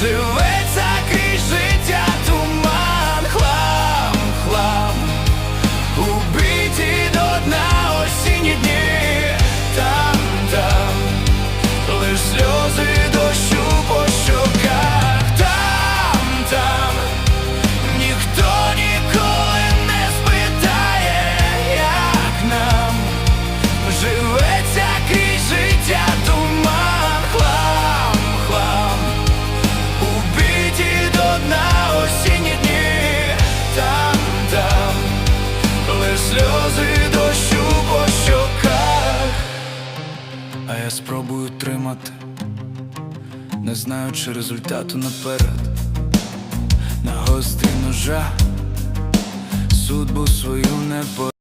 живе. Сльози дощу по щоках, а я спробую тримати, не знаючи результату наперед. На гострі ножа судьбу свою не.